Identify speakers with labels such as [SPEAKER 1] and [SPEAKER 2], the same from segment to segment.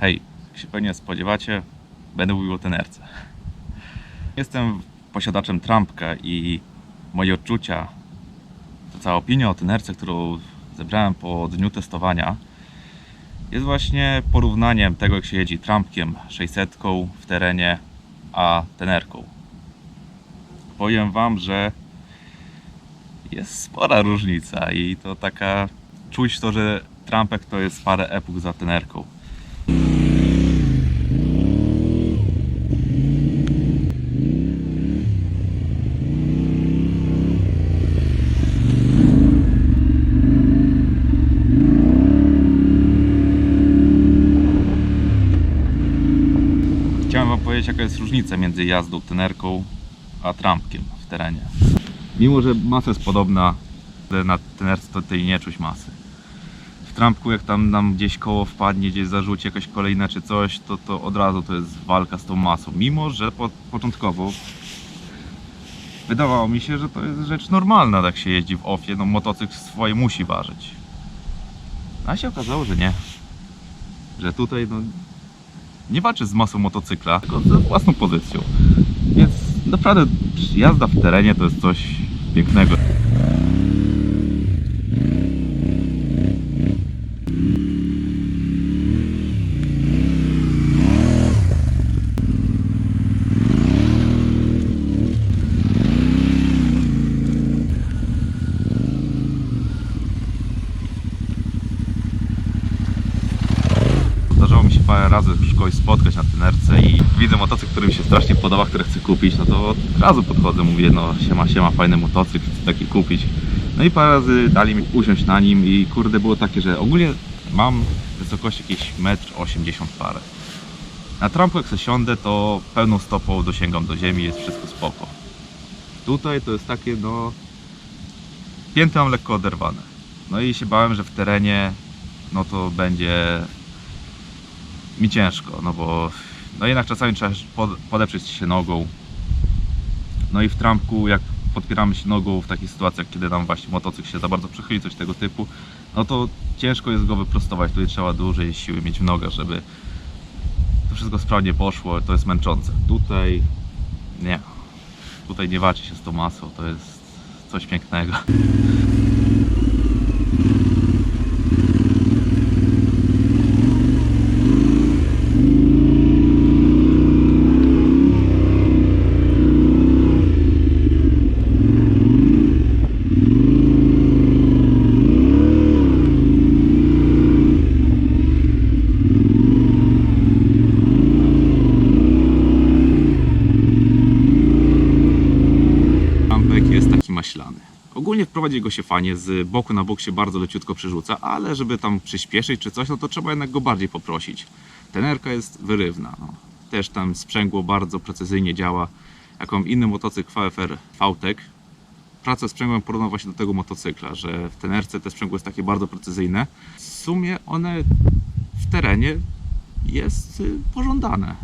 [SPEAKER 1] Hej, jak się pewnie spodziewacie, będę mówił o tenerce. Jestem posiadaczem trampka i moje odczucia, to cała opinia o tenerce, którą zebrałem po dniu testowania, jest właśnie porównaniem tego, jak się jeździ trampkiem 600 w terenie, a tenerką. Powiem Wam, że jest spora różnica i to taka czuć to, że trampek to jest parę epok za tenerką. Jaka jest różnica między jazdą tenerką a trampkiem w terenie. Mimo, że masa jest podobna, na tenerce to tej nie czuć masy. W trampku, jak tam nam gdzieś koło wpadnie, gdzieś zarzuci jakaś kolejna czy coś, to, to od razu to jest walka z tą masą. Mimo, że po, początkowo wydawało mi się, że to jest rzecz normalna, tak się jeździ w ofie, no motocykl swoje musi ważyć. A się okazało, że nie. Że tutaj no, nie walczy z masą motocykla, tylko ze własną pozycją. Więc naprawdę jazda w terenie to jest coś pięknego. Zdarzało mi się parę razy już kogoś spotkać na tenerce i widzę motocykl, który mi się strasznie podoba, który chcę kupić, no to od razu podchodzę, mówię, no siema, siema, fajny motocykl, chcę taki kupić. No i parę razy dali mi usiąść na nim i kurde było takie, że ogólnie mam wysokość jakieś 1,80 m parę. Na trampu jak se siądę, to pełną stopą dosięgam do ziemi, jest wszystko spoko. Tutaj to jest takie, no... Pięty mam lekko oderwane. No i się bałem, że w terenie, no to będzie mi ciężko, no bo no jednak czasami trzeba pod, podeprzeć się nogą. No i w trampku, jak podpieramy się nogą w takich sytuacjach, kiedy nam właśnie motocykl się za bardzo przechyli, coś tego typu, no to ciężko jest go wyprostować. Tutaj trzeba dłużej siły mieć w nogach, żeby to wszystko sprawnie poszło. To jest męczące. Tutaj nie. Tutaj nie walczy się z tą masą. To jest coś pięknego. Trampek jest taki maślany. Ogólnie wprowadzi go się fajnie, z boku na bok się bardzo leciutko przerzuca, ale żeby tam przyspieszyć czy coś, no to trzeba jednak go bardziej poprosić. Tenerka jest wyrywna. No. Też tam sprzęgło bardzo precyzyjnie działa. Jak mam inny motocykl VFR VTEC, pracę sprzęgłem porównał właśnie do tego motocykla, że w tenerce te sprzęgło jest takie bardzo precyzyjne. W sumie one w terenie jest y, pożądane.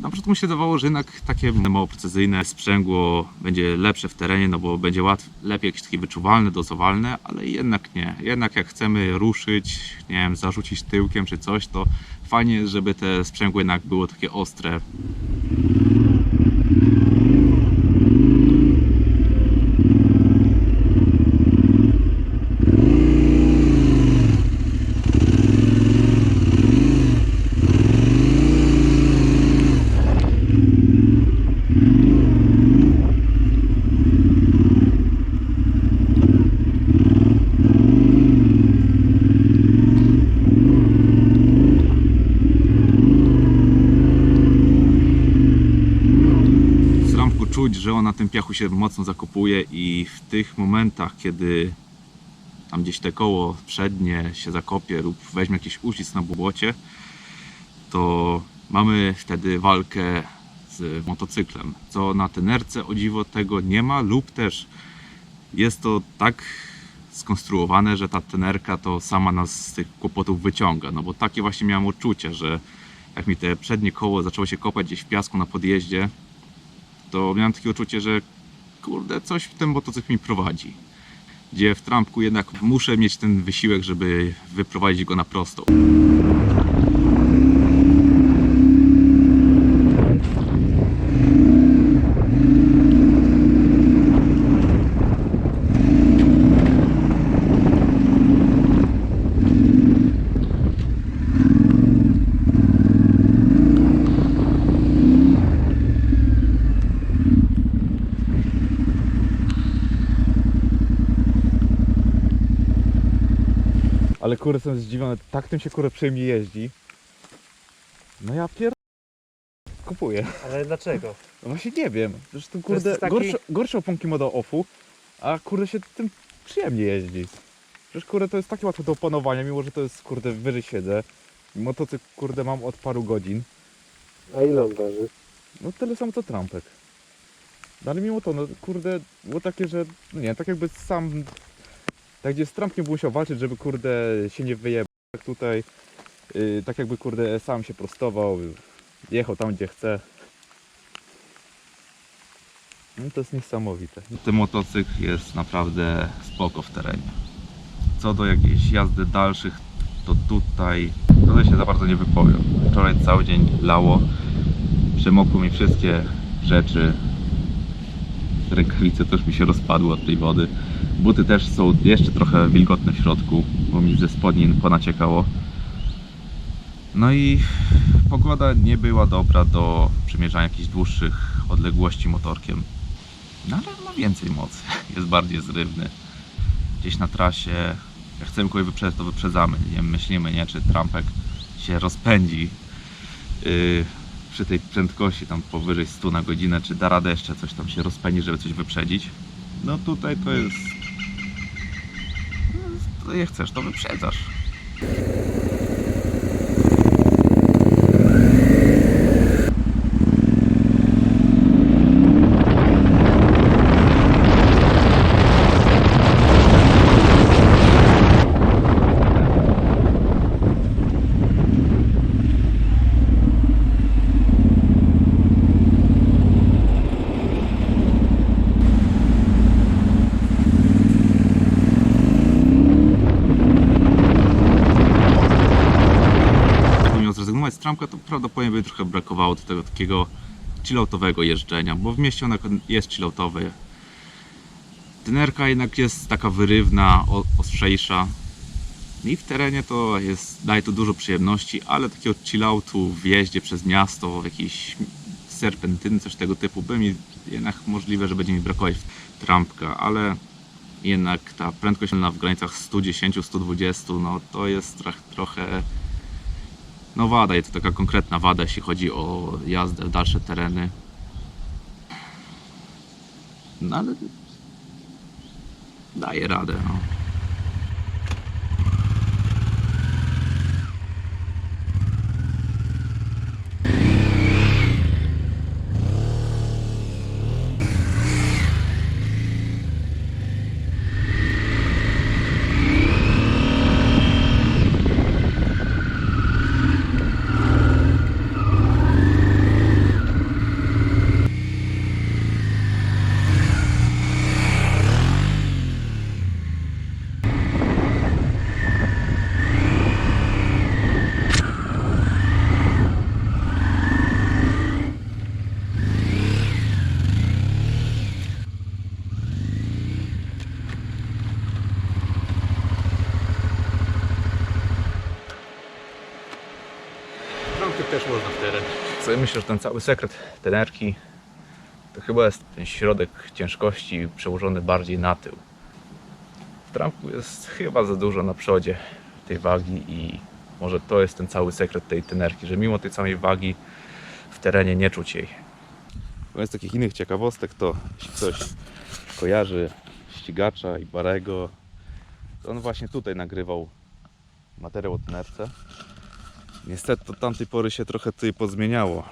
[SPEAKER 1] Na początku mi się wydawało, że jednak takie mało precyzyjne sprzęgło będzie lepsze w terenie, no bo będzie łatw, lepiej jakieś takie wyczuwalne, dozowalne, ale jednak nie. Jednak jak chcemy ruszyć, nie wiem, zarzucić tyłkiem czy coś, to fajnie żeby te sprzęgło jednak było takie ostre. z że on na tym piachu się mocno zakopuje i w tych momentach, kiedy tam gdzieś te koło przednie się zakopie lub weźmie jakiś uścisk na błocie, to mamy wtedy walkę z motocyklem, co na tenerce o dziwo tego nie ma lub też jest to tak skonstruowane, że ta tenerka to sama nas z tych kłopotów wyciąga, no bo takie właśnie miałem uczucie, że jak mi te przednie koło zaczęło się kopać gdzieś w piasku na podjeździe, to miałem takie uczucie, że kurde, coś w ten motocykl mi prowadzi. Gdzie w trampku jednak muszę mieć ten wysiłek, żeby wyprowadzić go na prostą. Ale kurde jestem zdziwiony, tak tym się kurde przyjemnie jeździ. No ja pier... Kupuję.
[SPEAKER 2] Ale dlaczego?
[SPEAKER 1] No właśnie nie wiem. Zresztą
[SPEAKER 2] To jest
[SPEAKER 1] kurde,
[SPEAKER 2] taki-
[SPEAKER 1] gorsze, gorsze oponki ma do offu, a kurde się tym przyjemnie jeździ. Przecież kurde to jest takie łatwe do opanowania, mimo że to jest kurde wyżej siedzę. Motocykl kurde mam od paru godzin.
[SPEAKER 2] A ile on waży?
[SPEAKER 1] No tyle samo co trampek. No ale mimo to, no kurde, było takie, że no nie, tak jakby sam, tak gdzie z trampkiem był musiał walczyć, żeby kurde się nie wyjebać tak tutaj, yy, tak jakby kurde sam się prostował, jechał tam gdzie chce. No to jest niesamowite. Ten motocykl jest naprawdę spoko w terenie. Co do jakiejś jazdy dalszych, to tutaj, tutaj się za bardzo nie wypowiem. Wczoraj cały dzień lało, przemokły mi wszystkie rzeczy. Rękawice też mi się rozpadły od tej wody. Buty też są jeszcze trochę wilgotne w środku, bo mi ze spodnin ponaciekało. No i pogoda nie była dobra do przemierzania jakichś dłuższych odległości motorkiem. No ale ma więcej mocy, jest bardziej zrywny. Gdzieś na trasie, jak chcemy kogoś wyprzedzać, to wyprzedzamy. Nie myślimy, nie, czy trampek się rozpędzi yy, przy tej prędkości tam powyżej 100 na godzinę, czy da radę jeszcze coś tam się rozpędzić, żeby coś wyprzedzić. No tutaj to jest... No, to jak chcesz, to wyprzedzasz. Tramka, to prawdopodobnie by trochę brakowało do tego takiego chilloutowego jeżdżenia, bo w mieście ona jest chilloutowe. Tenerka jednak jest taka wyrywna, ostrzejsza. I w terenie to jest, daje to dużo przyjemności, ale takiego chilloutu w jeździe przez miasto, w jakiejś serpentyny, coś tego typu, by mi jednak możliwe, że będzie mi brakować trampka, ale jednak ta prędkość w granicach 110-120, no to jest troch, trochę no wada, jest to taka konkretna wada, jeśli chodzi o jazdę w dalsze tereny. No ale daje radę. No.
[SPEAKER 2] Trampy też można w teren.
[SPEAKER 1] Co ja myślę, że ten cały sekret tenerki to chyba jest ten środek ciężkości przełożony bardziej na tył. W tramku jest chyba za dużo na przodzie tej wagi i może to jest ten cały sekret tej tenerki, że mimo tej samej wagi w terenie nie czuć jej. Z takich innych ciekawostek to jeśli ktoś kojarzy ścigacza i Barego, to on właśnie tutaj nagrywał materiał o tenerce. Niestety to tamtej pory się trochę tutaj pozmieniało.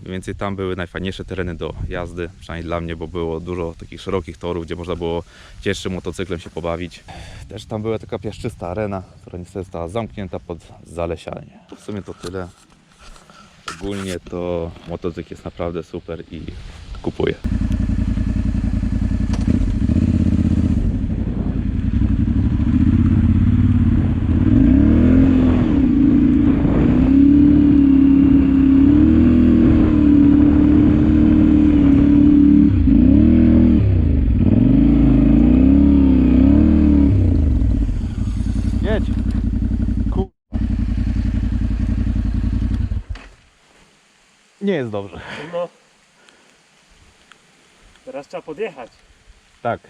[SPEAKER 1] Mniej więcej tam były najfajniejsze tereny do jazdy, przynajmniej dla mnie, bo było dużo takich szerokich torów, gdzie można było cięższym motocyklem się pobawić. Też tam była taka piaszczysta arena, która niestety została zamknięta pod zalesianie. W sumie to tyle. Ogólnie to motocykl jest naprawdę super i kupuję. Nie jest dobrze.
[SPEAKER 2] No. Teraz trzeba podjechać.
[SPEAKER 1] Tak,